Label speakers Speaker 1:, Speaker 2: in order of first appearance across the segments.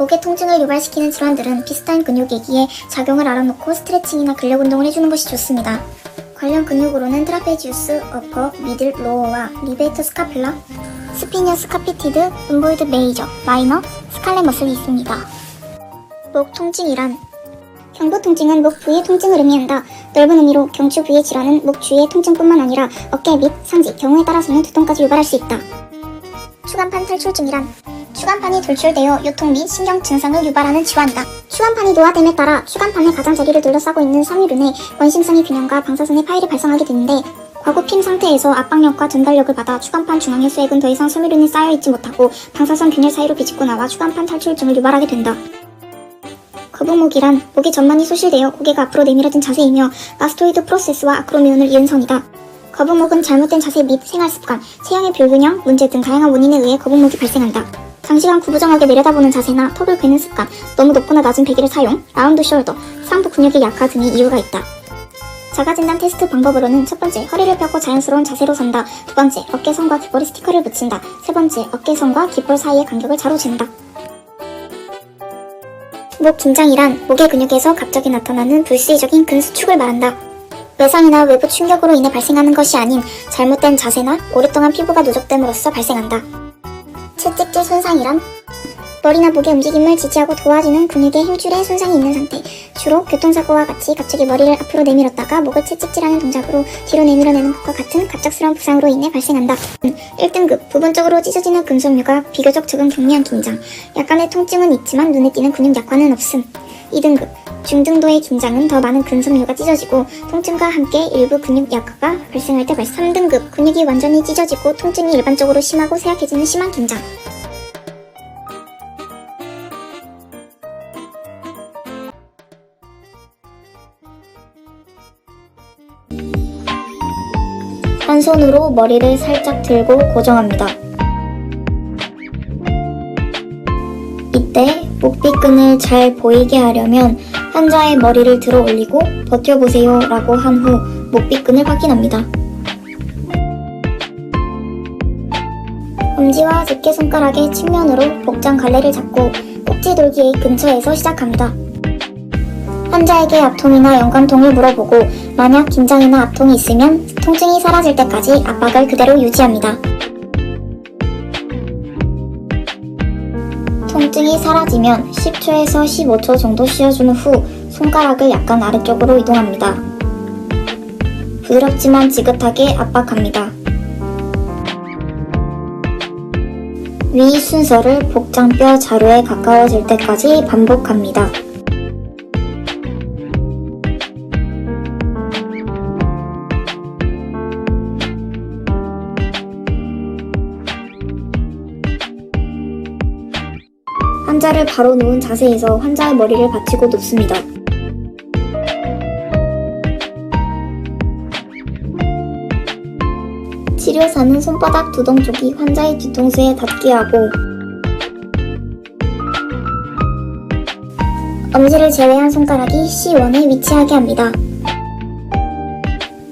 Speaker 1: 목의 통증을 유발시키는 질환들은 비슷한 근육이기에 작용을 알아놓고 스트레칭이나 근력 운동을 해주는 것이 좋습니다. 관련 근육으로는 트라페지우스, 어퍼, 미들, 로어와 리베이터 스카플라, 스피니어 스 카피티드, 음보이드 메이저, 마이너, 스칼렛 머슬이 있습니다. 목 통증이란 경부 통증은 목 부위 통증을 의미한다. 넓은 의미로 경추 부위 질환은 목 주위의 통증뿐만 아니라 어깨 및 상지, 경우에 따라서는 두통까지 유발할 수 있다. 추간판 탈출증이란 추간판이 돌출되어 요통 및 신경 증상을 유발하는 질환이다. 추간판이 노화됨에 따라 추간판의 가장자리를 둘러싸고 있는 섬유륜의 원심선의 균형과 방사선의 파일이 발생하게 되는데 과고핌 상태에서 압박력과 전달력을 받아 추간판 중앙의 수액은 더 이상 섬유륜이 쌓여있지 못하고 방사선 균열 사이로 비집고 나와 추간판 탈출증을 유발하게 된다. 거북목이란 목이 전만이 소실되어 고개가 앞으로 내밀어진 자세이며 마스토이드 프로세스와 아크로미온을 이은 선이다. 거북목은 잘못된 자세 및 생활습관, 체형의 불균형, 문제 등 다양한 원인에 의해 거북목이 발생한다. 장시간 구부정하게 내려다보는 자세나 턱을 괴는 습관, 너무 높거나 낮은 베개를 사용, 라운드 숄더, 상부 근육의 약화 등이 이유가 있다. 자가진단 테스트 방법으로는 첫 번째, 허리를 펴고 자연스러운 자세로 선다. 두 번째, 어깨선과 귓볼에 스티커를 붙인다. 세 번째, 어깨선과 귓볼 사이의 간격을 자로 잰다. 목 긴장이란 목의 근육에서 갑자기 나타나는 불수의적인 근수축을 말한다. 외상이나 외부 충격으로 인해 발생하는 것이 아닌 잘못된 자세나 오랫동안 피부가 누적됨으로써 발생한다. 채찍질 손상이란 머리나 목의 움직임을 지지하고 도와주는 근육의 힘줄에 손상이 있는 상태. 주로 교통사고와 같이 갑자기 머리를 앞으로 내밀었다가 목을 채찍질하는 동작으로 뒤로 내밀어내는 것과 같은 갑작스러운 부상으로 인해 발생한다. 1등급 부분적으로 찢어지는 근섬유가 비교적 적은 경미한 긴장. 약간의 통증은 있지만 눈에 띄는 근육 약화는 없음. 2등급 중등도의 긴장은 더 많은 근섬유가 찢어지고 통증과 함께 일부 근육 약화가 발생할 때 발생. 3등급 근육이 완전히 찢어지고 통증이 일반적으로 심하고 쇠약해지는 심한 긴장. 한 손으로 머리를 살짝 들고 고정합니다. 이때 목비끈을 잘 보이게 하려면 환자의 머리를 들어 올리고 버텨보세요 라고 한 후 목비끈을 확인합니다. 엄지와 집게손가락의 측면으로 복장 갈래를 잡고 꼭지 돌기 근처에서 시작합니다. 환자에게 압통이나 연관통을 물어보고 만약 긴장이나 압통이 있으면 통증이 사라질 때까지 압박을 그대로 유지합니다. 통증이 사라지면 10초에서 15초 정도 쉬어준 후 손가락을 약간 아래쪽으로 이동합니다. 부드럽지만 지긋하게 압박합니다. 위 순서를 복장뼈 자루에 가까워질 때까지 반복합니다. 누운 자세에서 환자의 머리를 받치고 눕습니다. 치료사는 손바닥 두동 쪽이 환자의 뒤통수에 닿게 하고 엄지를 제외한 손가락이 C1에 위치하게 합니다.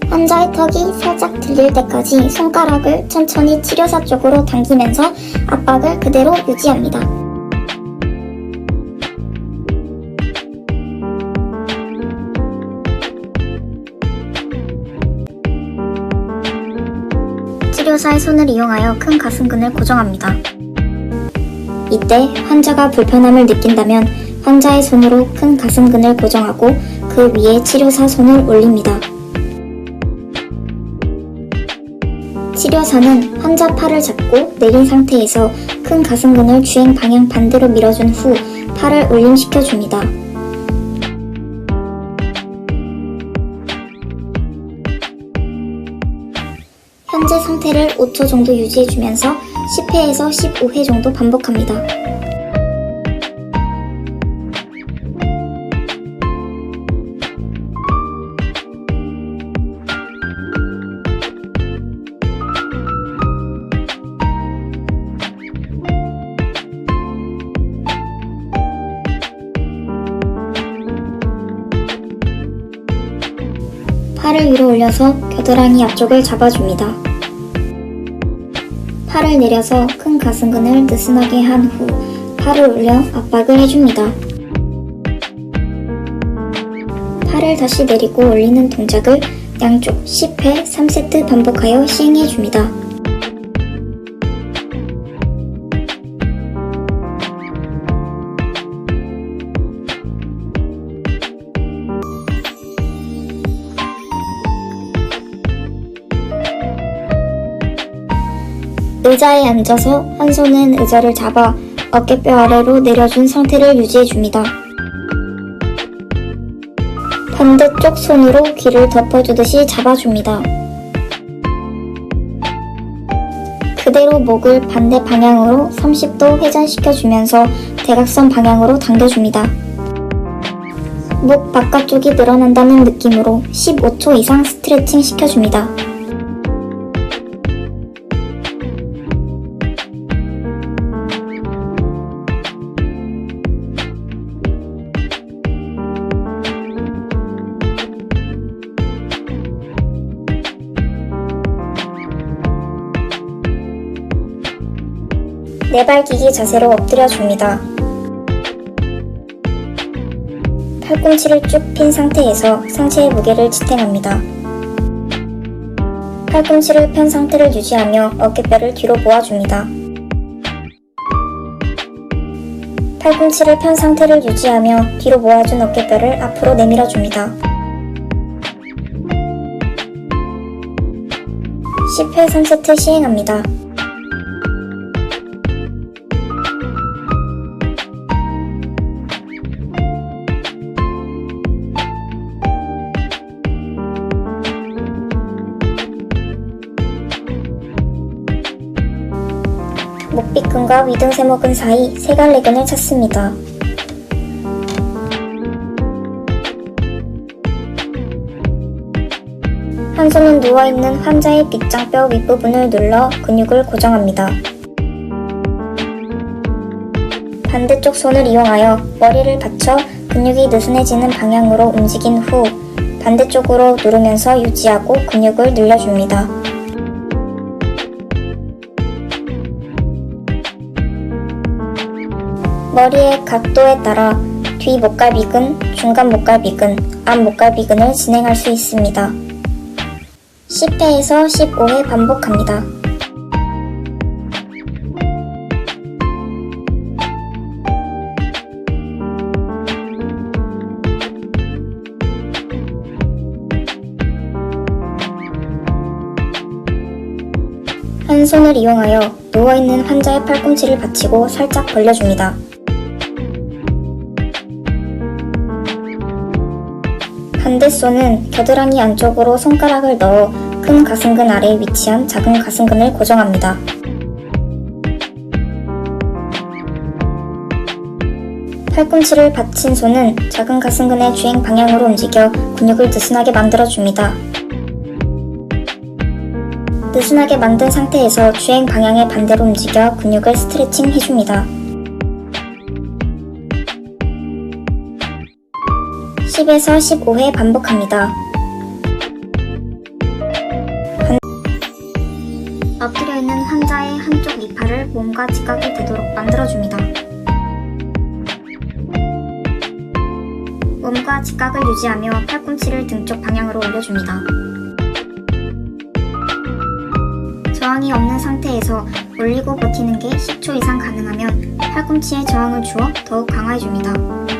Speaker 1: 환자의 턱이 살짝 들릴 때까지 손가락을 천천히 치료사 쪽으로 당기면서 압박을 그대로 유지합니다. 치료사의 손을 이용하여 큰 가슴근을 고정합니다. 이때 환자가 불편함을 느낀다면 환자의 손으로 큰 가슴근을 고정하고 그 위에 치료사 손을 올립니다. 치료사는 환자 팔을 잡고 내린 상태에서 큰 가슴근을 주행 방향 반대로 밀어준 후 팔을 올림시켜 줍니다. 상태를 5초 정도 유지해주면서 10회에서 15회 정도 반복합니다. 팔을 위로 올려서 겨드랑이 앞쪽을 잡아줍니다. 팔을 내려서 큰 가슴근을 느슨하게 한 후 팔을 올려 압박을 해줍니다. 팔을 다시 내리고 올리는 동작을 양쪽 10회 3세트 반복하여 시행해줍니다. 의자에 앉아서 한 손은 의자를 잡아 어깨뼈 아래로 내려준 상태를 유지해줍니다. 반대쪽 손으로 귀를 덮어주듯이 잡아줍니다. 그대로 목을 반대 방향으로 30도 회전시켜주면서 대각선 방향으로 당겨줍니다. 목 바깥쪽이 늘어난다는 느낌으로 15초 이상 스트레칭 시켜줍니다. 네발기기 자세로 엎드려 줍니다. 팔꿈치를 쭉 핀 상태에서 상체의 무게를 지탱합니다. 팔꿈치를 편 상태를 유지하며 어깨뼈를 뒤로 모아줍니다. 팔꿈치를 편 상태를 유지하며 뒤로 모아준 어깨뼈를 앞으로 내밀어 줍니다. 10회 3세트 시행합니다. 목비근과 위등세모근 사이 세 갈래근을 찾습니다. 한 손은 누워있는 환자의 빗장뼈 윗부분을 눌러 근육을 고정합니다. 반대쪽 손을 이용하여 머리를 받쳐 근육이 느슨해지는 방향으로 움직인 후 반대쪽으로 누르면서 유지하고 근육을 늘려줍니다. 머리의 각도에 따라 뒤 목갈비근, 중간 목갈비근, 앞 목갈비근을 진행할 수 있습니다. 10회에서 15회 반복합니다. 한 손을 이용하여 누워있는 환자의 팔꿈치를 받치고 살짝 벌려줍니다. 손은 겨드랑이 안쪽으로 손가락을 넣어 큰 가슴근 아래에 위치한 작은 가슴근을 고정합니다. 팔꿈치를 받친 손은 작은 가슴근의 주행 방향으로 움직여 근육을 느슨하게 만들어줍니다. 느슨하게 만든 상태에서 주행 방향의 반대로 움직여 근육을 스트레칭 해줍니다. 10에서 15회 반복합니다. 엎드려 있는 환자의 한쪽 이팔을 몸과 직각이 되도록 만들어줍니다. 몸과 직각을 유지하며 팔꿈치를 등쪽 방향으로 올려줍니다. 저항이 없는 상태에서 올리고 버티는 게 10초 이상 가능하면 팔꿈치에 저항을 주어 더욱 강화해줍니다.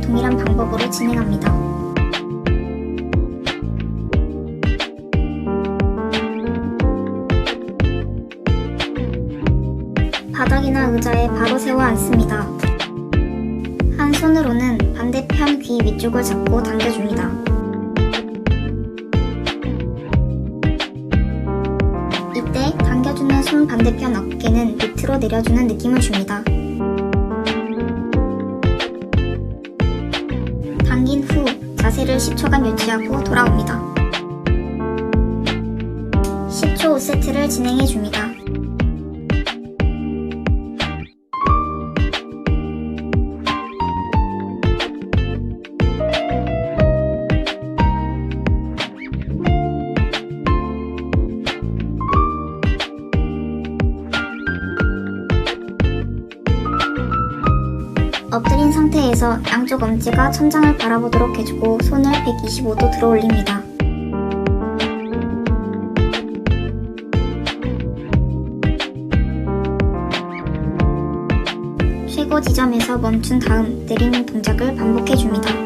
Speaker 1: 동일한 방법으로 진행합니다. 바닥이나 의자에 바로 세워 앉습니다. 한 손으로는 반대편 귀 위쪽을 잡고 당겨줍니다. 이때 당겨주는 손 반대편 어깨는 밑으로 내려주는 느낌을 줍니다. 자세를 10초간 유지하고 돌아옵니다. 10초 5세트를 진행해 줍니다. 누인 상태에서 양쪽 엄지가 천장을 바라보도록 해주고 손을 125도 들어 올립니다. 최고 지점에서 멈춘 다음 내리는 동작을 반복해줍니다.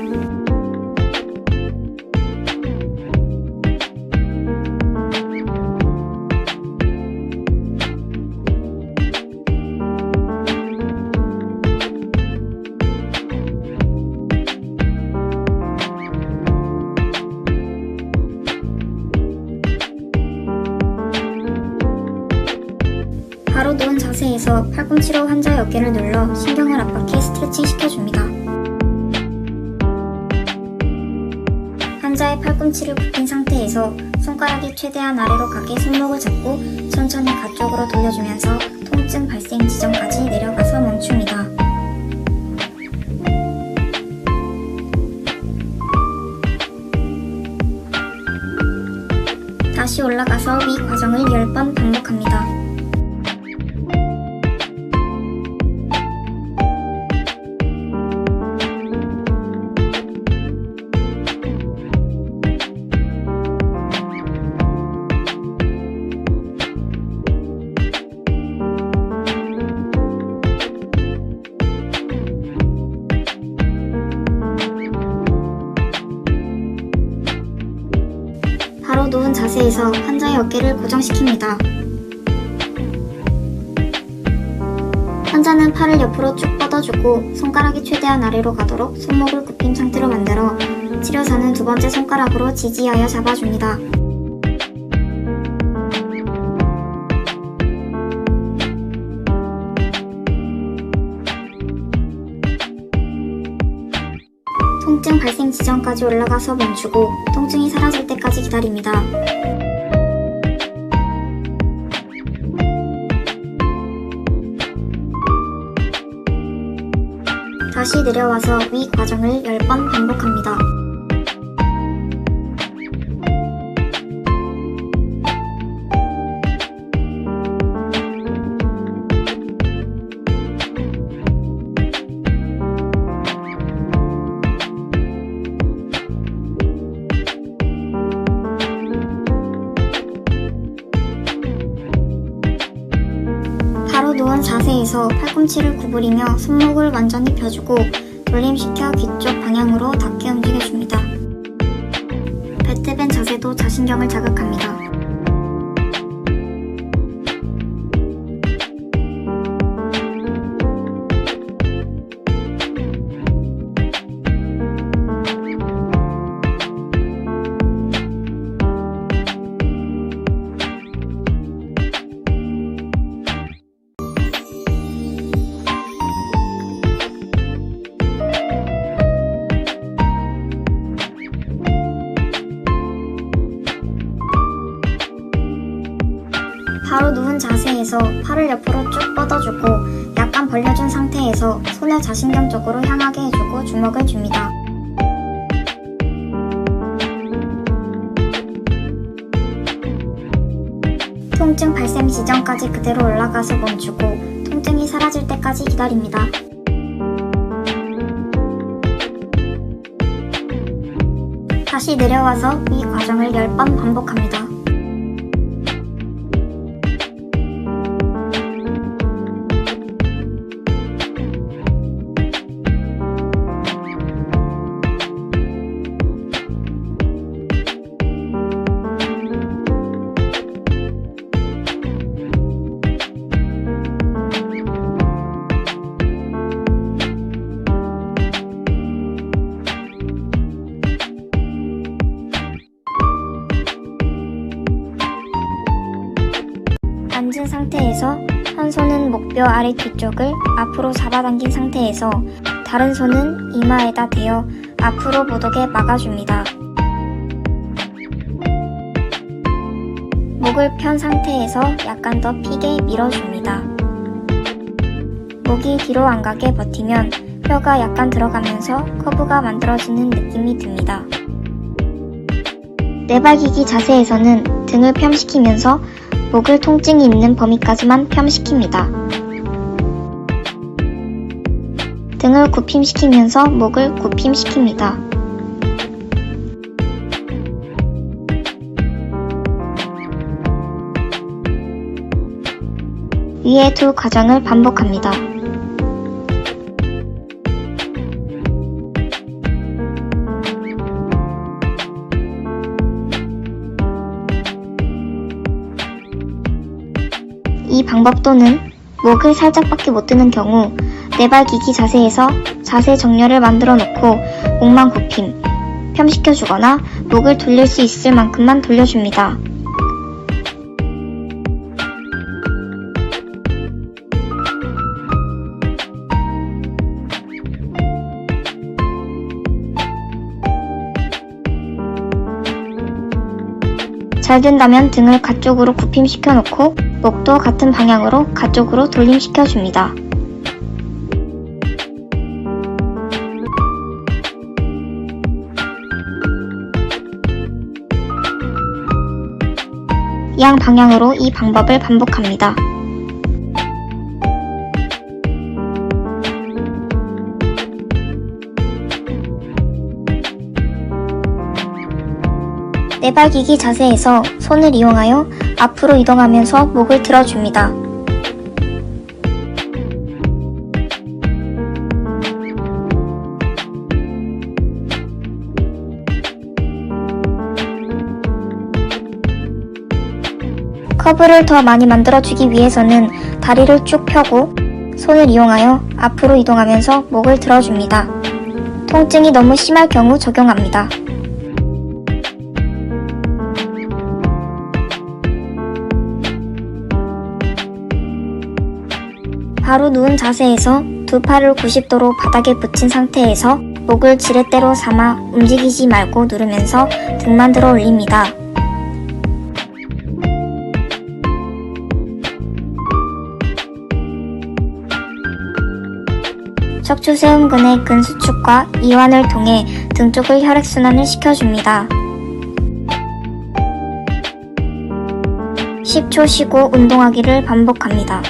Speaker 1: 어깨를 눌러 신경을 압박해 스트레칭 시켜줍니다. 환자의 팔꿈치를 굽힌 상태에서 손가락이 최대한 아래로 가게 손목을 잡고 천천히 가쪽으로 돌려주면서 통증 발생 지점까지 내려가서 멈춥니다. 다시 올라가서 위 과정을 10번 반복합니다. 자세에서 환자의 어깨를 고정시킵니다. 환자는 팔을 옆으로 쭉 뻗어주고 손가락이 최대한 아래로 가도록 손목을 굽힌 상태로 만들어 치료사는 두 번째 손가락으로 지지하여 잡아줍니다. 지점까지 올라가서 멈추고 통증이 사라질 때까지 기다립니다. 다시 내려와서 위 과정을 10번 반복합니다. 팔꿈치를 구부리며 손목을 완전히 펴주고 돌림시켜 귀 쪽 방향으로 닿게 움직여줍니다. 배트벤 자세도 자신경을 자극합니다. 자세에서 팔을 옆으로 쭉 뻗어주고 약간 벌려준 상태에서 손을 자신경 쪽으로 향하게 해주고 주먹을 줍니다. 통증 발생 지점까지 그대로 올라가서 멈추고 통증이 사라질 때까지 기다립니다. 다시 내려와서 이 과정을 10번 반복합니다. 앉은 상태에서 한 손은 목뼈 아래 뒤쪽을 앞으로 잡아당긴 상태에서 다른 손은 이마에다 대어 앞으로 못 오게 막아줍니다. 목을 편 상태에서 약간 더 피게 밀어줍니다. 목이 뒤로 안 가게 버티면 뼈가 약간 들어가면서 커브가 만들어지는 느낌이 듭니다. 내발기기 자세에서는 등을 펴시키면서 목을 통증이 있는 범위까지만 펴시킵니다. 등을 굽힘시키면서 목을 굽힘시킵니다. 위의 두 과정을 반복합니다. 방법 또는 목을 살짝밖에 못 드는 경우 네발기기 자세에서 자세 정렬을 만들어 놓고 목만 굽힘, 펴시켜 주거나 목을 돌릴 수 있을 만큼만 돌려줍니다. 잘 된다면 등을 가쪽으로 굽힘시켜 놓고 목도 같은 방향으로 가쪽으로 돌림시켜 줍니다. 양 방향으로 이 방법을 반복합니다. 네발기기 자세에서 손을 이용하여 앞으로 이동하면서 목을 들어줍니다. 커브를 더 많이 만들어주기 위해서는 다리를 쭉 펴고 손을 이용하여 앞으로 이동하면서 목을 들어줍니다. 통증이 너무 심할 경우 적용합니다. 바로 누운 자세에서 두 팔을 90도로 바닥에 붙인 상태에서 목을 지렛대로 삼아 움직이지 말고 누르면서 등만 들어 올립니다. 척추세운근의 근수축과 이완을 통해 등 쪽의 혈액순환을 시켜줍니다. 10초 쉬고 운동하기를 반복합니다.